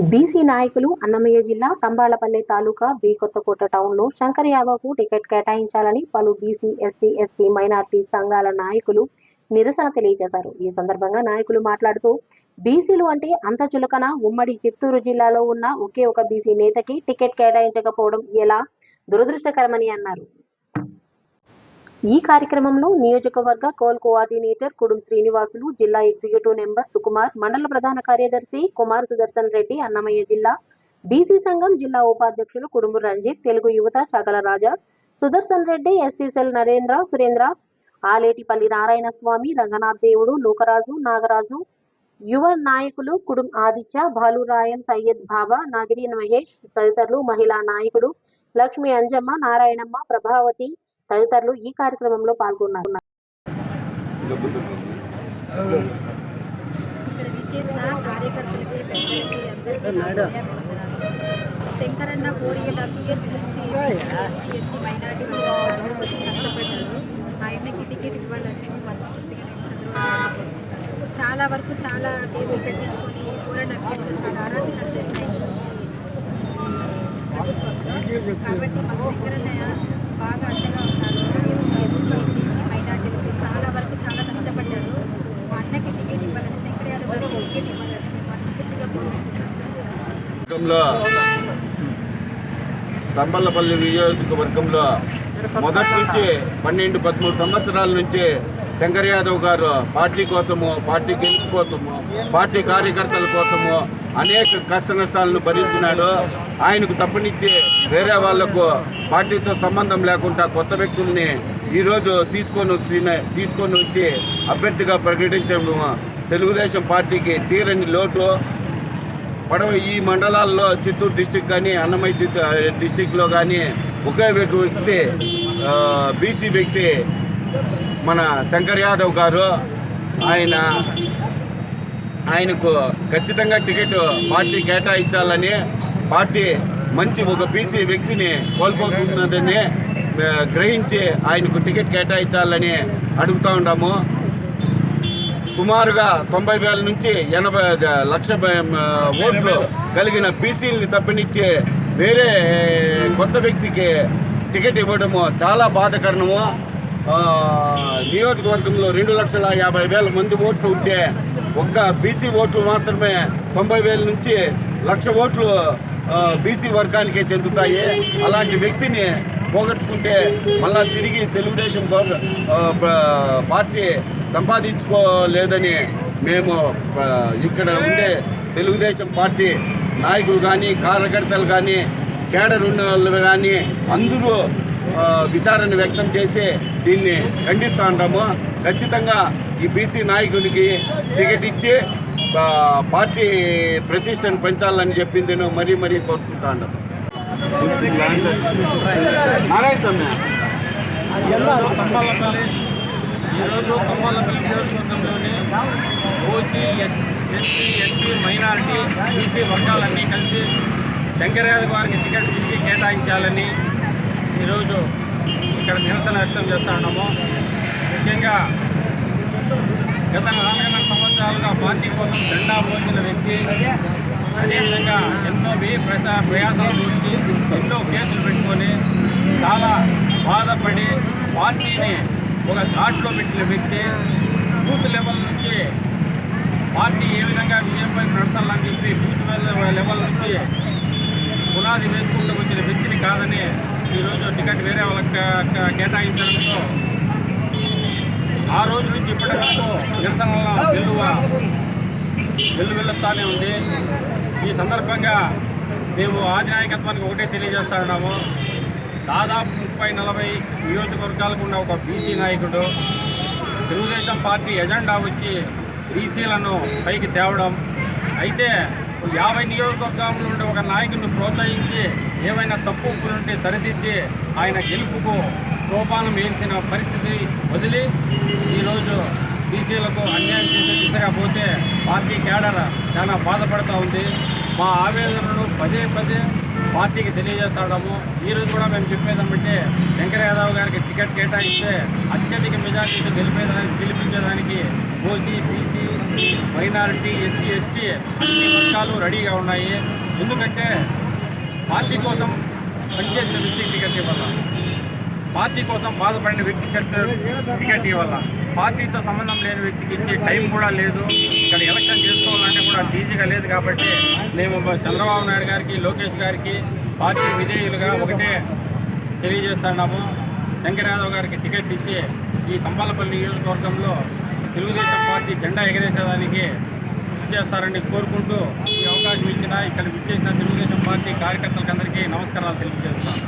BC నాయకులు అన్నమయ్య జిల్లా తంబాలపల్లె తాలూకా B Kothakota టౌన్లో శంకర్ యాదవ్కు టికెట్ కేటాయించాలని పలు బీసీ ఎస్సీ ఎస్టీ మైనార్టీ సంఘాల నాయకులు నిరసన తెలియజేశారు. ఈ సందర్భంగా నాయకులు మాట్లాడుతూ బీసీలు అంటే అంత చులకన ఉమ్మడి చిత్తూరు జిల్లాలో ఉన్న ఒకే ఒక బీసీ నేతకి టికెట్ కేటాయించకపోవడం ఎలా? దురదృష్టకరమని అన్నారు. ఈ కార్యక్రమంలో నియోజకవర్గ కోల్ కోఆర్డినేటర్ కుడుం శ్రీనివాసులు జిల్లా ఎగ్జిక్యూటివ్ నెంబర్ సుకుమార్ మండల ప్రధాన కార్యదర్శి కుమార్ సుదర్శన్ రెడ్డి అన్నమయ్య జిల్లా బీసీ సంఘం జిల్లా ఉపాధ్యక్షులు కుడుంబు రంజిత్ తెలుగు యువత చాగల రాజా సుదర్శన్ రెడ్డి ఎస్సీసెల్ నరేంద్ర సురేంద్ర ఆలేటిపల్లి నారాయణ స్వామి రంగనాథ్ దేవుడు లోకరాజు నాగరాజు యువ నాయకులు కుడుం ఆదిత్య భాలు రాయల్ సయ్యద్ బాబా నాగిరి మహేష్ తదితరులు మహిళా నాయకుడు లక్ష్మి అంజమ్మ నారాయణమ్మ ప్రభావతి తదితరులు ఈ కార్యక్రమంలో పాల్గొన్నారు. శంకరన్న ఫోర్ ఇయర్ ఇయర్స్ నుంచి ఎస్టీ ఎస్టీ మైనార్టీ అందరూ వచ్చి కష్టపడ్డారు. ఆయనకి టికెట్ ఇవ్వాలనేసి మనస్ఫూర్తిగా నేను చంద్రబాబు చాలా వరకు చాలా కేసులు పెట్టించుకొని ఫోర్ అండ్ ఇయర్స్ చాలా అరాచకాలు జరిగినాయి ఈ- ప్రభుత్వంలో. కాబట్టి మాకు శంకరన్న బాగా అండగా ఉన్నారు ఎస్సీ ఎస్టీ బీసీ మైనార్టీలకి చాలా వరకు చాలా కష్టపడ్డారు. మా అన్నకి టికెట్ ఇవ్వాలని శంకర్ యాదవ్ గారికి టికెట్ ఇవ్వాలని మేము మనస్ఫూర్తిగా కోరుకుంటున్నాం సార్ తంబల్లపల్లి నియోజకవర్గంలో మొదటి నుంచి పన్నెండు పదమూడు సంవత్సరాల నుంచే శంకర్ యాదవ్ గారు పార్టీ కోసము పార్టీ గెలుపు కోసము పార్టీ కార్యకర్తల కోసము అనేక కష్ట నష్టాలను భరించినాడు. ఆయనకు తప్పనిచ్చి వేరే వాళ్ళకు పార్టీతో సంబంధం లేకుండా కొత్త వ్యక్తుల్ని ఈరోజు తీసుకొని వచ్చి తీసుకొని వచ్చి అభ్యర్థిగా ప్రకటించడం తెలుగుదేశం పార్టీకి తీరని లోటు. పడవ ఈ మండలాల్లో చిత్తూరు డిస్టిక్ కానీ అన్నమయ్య చిత్తూ డిస్టిక్లో కానీ ఒకే వ్యక్తి బీసీ వ్యక్తి మన శంకర్ యాదవ్ గారు ఆయన ఆయనకు ఖచ్చితంగా టికెట్ పార్టీ కేటాయించాలని పార్టీ మంచి ఒక బీసీ వ్యక్తిని కోల్పోతున్నదని గ్రహించి ఆయనకు టికెట్ కేటాయించాలని అడుగుతూ ఉన్నాము. సుమారుగా తొంభై వేల నుంచి ఎనభై లక్ష ఓట్లు కలిగిన బీసీలని తప్పనిచ్చి వేరే కొత్త వ్యక్తికి టికెట్ ఇవ్వడము చాలా బాధకరణము నియోజకవర్గంలో రెండు లక్షల యాభై వేల మంది ఓట్లు ఉంటే ఒక్క బీసీ ఓట్లు మాత్రమే తొంభై వేల నుంచి లక్ష ఓట్లు బీసీ వర్గానికే చెందుతాయి. అలాంటి వ్యక్తిని పోగొట్టుకుంటే మళ్ళా తిరిగి తెలుగుదేశం పార్టీ సంపాదించుకోలేదని మేము ఇక్కడ ఉండే తెలుగుదేశం పార్టీ నాయకులు కానీ కార్యకర్తలు కానీ కేడర్ ఉన్న వాళ్ళు కానీ అందరూ విచారణ వ్యక్తం చేసి దీన్ని ఖండిస్తూ ఉంటాము ఖచ్చితంగా ఈ బీసీ నాయకులకి టికెట్ ఇచ్చి పార్టీ ప్రతిష్టను పెంచాలని చెప్పింది నేను మరీ మరీ కోరుకుంటా ఉన్నాము నారాయణ స్వామి కంబాలపల్లి ఈరోజు కంబాలపల్లి నియోజకవర్గంలోని OC S SC ST minority BC వర్గాలన్నీ కలిసి శంకరయాదవ్ గారికి టికెట్ తిరిగి కేటాయించాలని ఈరోజు ఇక్కడ నిరసన వ్యక్తం చేస్తూ ఉన్నాము. ముఖ్యంగా గత నాలుగున్నర సంవత్సరాలుగా పార్టీ కోసం జెండా పోసిన వ్యక్తి అదేవిధంగా ఎన్నో వ్యయ ప్రసా ప్రయాసాలు గురించి ఎన్నో కేసులు పెట్టుకొని చాలా బాధపడి పార్టీని ఒక ఘాట్లో పెట్టిన వ్యక్తి బూత్ లెవెల్ నుంచి పార్టీ ఏ విధంగా విజయంపై నడచాలని చెప్పి బూత్ లెవెల్ లెవెల్ నుంచి పునాది వేసి ఈరోజు టికెట్ వేరే వాళ్ళకి కేటాయించడంతో ఆ రోజు నుంచి ఇప్పటి వరకు నిరసనల వెల్లువ వెల్లు వెల్లుతానే ఉంది. ఈ సందర్భంగా మేము ఆధినాయకత్వానికి ఒకటే తెలియజేస్తున్నాము దాదాపు ముప్పై నలభై నియోజకవర్గాలకు ఉన్న ఒక బీసీ నాయకుడు తెలుగుదేశం పార్టీ ఎజెండా వచ్చి బీసీలను పైకి తేవడం. అయితే యాభై నియోజకవర్గంలో ఉండే ఒక నాయకుడిని ప్రోత్సహించి ఏమైనా తప్పు ఉంటే సరిదిద్ది ఆయన గెలుపుకు సోపానం వేసిన పరిస్థితి వదిలి ఈరోజు బీసీలకు అన్యాయం చేసే దిశగా పోతే పార్టీ కేడర్ చాలా బాధపడుతూ ఉంది. మా ఆవేదనను పదే పదే పార్టీకి తెలియజేస్తాడము. ఈరోజు కూడా మేము చెప్పేదంటే శంకర్ యాదవ్ గారికి టికెట్ కేటాయిస్తే అత్యధిక మెజార్టీతో గెలిపేదానికి గెలిపించేదానికి OC BC minority SC ST అన్ని వర్గాలు రెడీగా ఉన్నాయి. ఎందుకంటే పార్టీ కోసం పనిచేసిన వ్యక్తికి టికెట్ ఇవ్వాలి? పార్టీ కోసం బాధపడిన వ్యక్తికి టికెట్ ఇవ్వాల? పార్టీతో సంబంధం లేని వ్యక్తికి ఇచ్చే టైం కూడా లేదు. ఇక్కడ ఎలక్షన్ చేసుకోవాలంటే కూడా ఈజీగా లేదు కాబట్టి మేము చంద్రబాబు నాయుడు గారికి లోకేష్ గారికి పార్టీ విధేయులుగా ఒకటే తెలియజేస్తున్నాము. శంకర్ యాదవ్ గారికి టికెట్ ఇచ్చి ఈ తంబాలపల్లి నియోజకవర్గంలో తెలుగుదేశం పార్టీ జెండా ఎగరేసేదానికి కృషి చేస్తారని కోరుకుంటూ ఈ అవకాశం ఇచ్చిన ఇక్కడ విచ్చేసిన తెలుగుదేశం పార్టీ కార్యకర్తలకు అందరికీ నమస్కారాలు తెలియజేస్తాను